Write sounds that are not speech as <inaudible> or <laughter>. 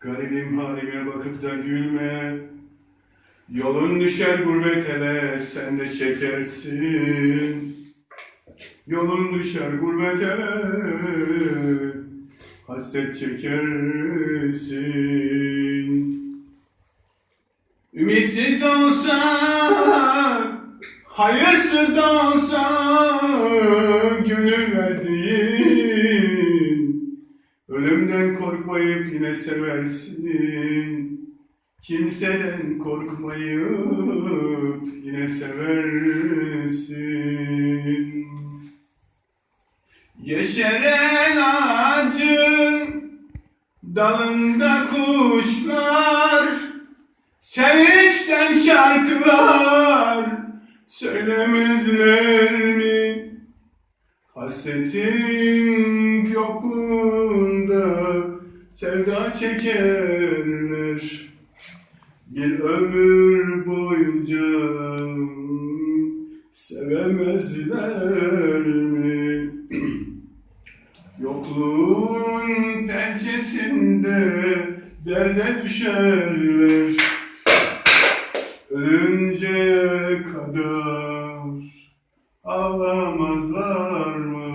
Garibim halime bakıp da gülme. Yolun düşer gurbet ele sen de çekersin. Yolun düşer gurbet ele Hasret çekersin. Ümitsiz de olsa Hayırsız da olsa Korkmayıp yine seversin. Kimseden korkmayıp yine seversin. Yeşeren ağacın dalında kuşlar Sevinçten şarkılar söylemezler mi? Hasretin yokluğunda sevda çekerler Bir ömür boyunca sevemezler mi? <clears throat> Yokluğun pençesinde derde düşerler Ölünceye kadar ağlamazlar mı?